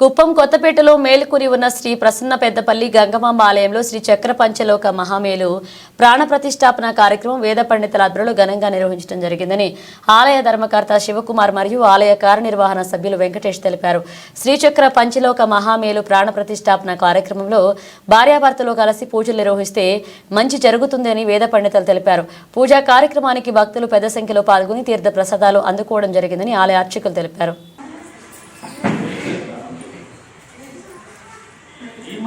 కుప్పం కొత్తపేటలో మేలుకూరి ఉన్న శ్రీ ప్రసన్న పెద్దపల్లి గంగమాంబ ఆలయంలో శ్రీ చక్ర పంచలోక మహామేలు ప్రాణ ప్రతిష్టాపన కార్యక్రమం వేద పండితుల ఆధ్వర్యంలో ఘనంగా నిర్వహించడం జరిగిందని ఆలయ ధర్మకర్త శివకుమార్ మరియు ఆలయ కార్యనిర్వహణ సభ్యులు వెంకటేష్ తెలిపారు. శ్రీచక్ర పంచలోక మహామేలు ప్రాణ ప్రతిష్టాపన కార్యక్రమంలో భార్యాభర్తలు కలిసి పూజలు నిర్వహిస్తే మంచి జరుగుతుందని వేద పండితులు తెలిపారు. పూజా కార్యక్రమానికి భక్తులు పెద్ద సంఖ్యలో పాల్గొని తీర్థ ప్రసాదాలు అందుకోవడం జరిగిందని ఆలయ అర్చకులు తెలిపారు.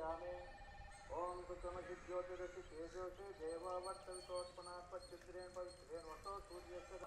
समर्पयामि ॐ कुसुमसिद्योतिरसि तेजोषि देवावर्तन्तोत्पणात् वसो सूर्यस्य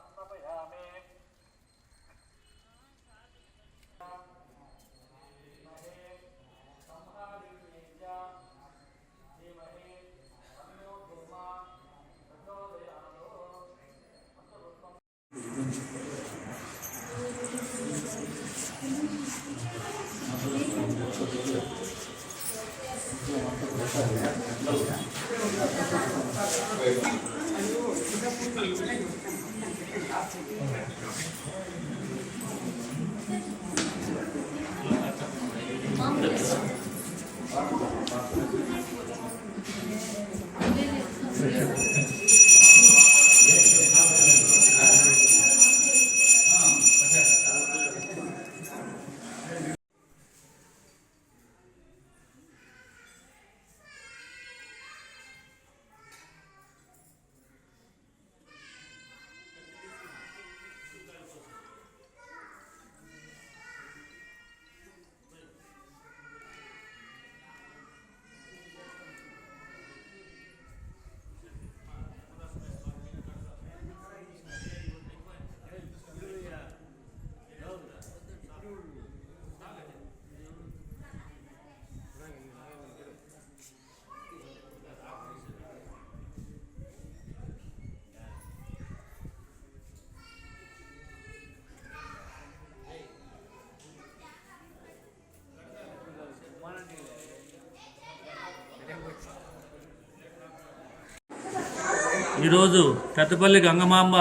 ఈరోజు పెద్దపల్లి గంగమాంబ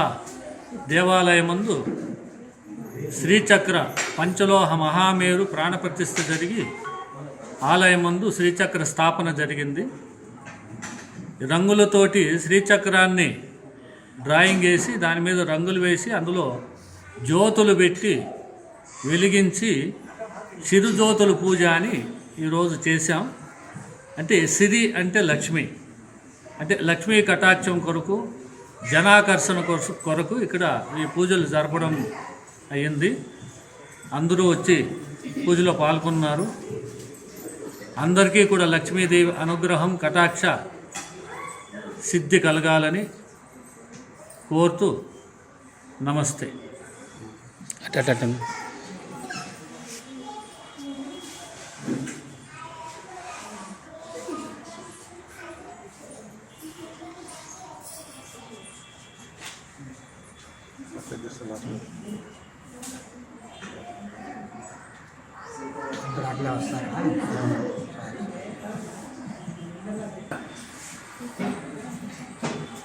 దేవాలయం ముందు శ్రీచక్ర పంచలోహ మహామేరు ప్రాణప్రతిష్ఠ జరిగి ఆలయం ముందు శ్రీచక్ర స్థాపన జరిగింది. రంగులతోటి శ్రీచక్రాన్ని డ్రాయింగ్ వేసి దాని మీద రంగులు వేసి అందులో జ్యోతులు పెట్టి వెలిగించి చిరుజ్యోతుల పూజ అని ఈరోజు చేశాం. అంటే సిరి అంటే లక్ష్మి. అంటే లక్ష్మీ కటాక్షం కొరకు జనాకర్షణ కొరకు- కొరకు ఇక్కడ ఈ పూజలు జరపడం అయ్యింది. అందరూ వచ్చి పూజలో పాల్గొన్నారు. అందరికీ కూడా లక్ష్మీదేవి అనుగ్రహం కటాక్ష సిద్ధి కలగాలని కోరుతూ నమస్తే. అట్ట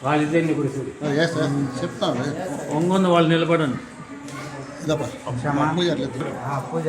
వాళ్ళిద్దరిని కూడా చూడు ఎస్ చెప్తాను ఒంగొంద వాళ్ళు నిలబడండి ఇదప్ప పూజ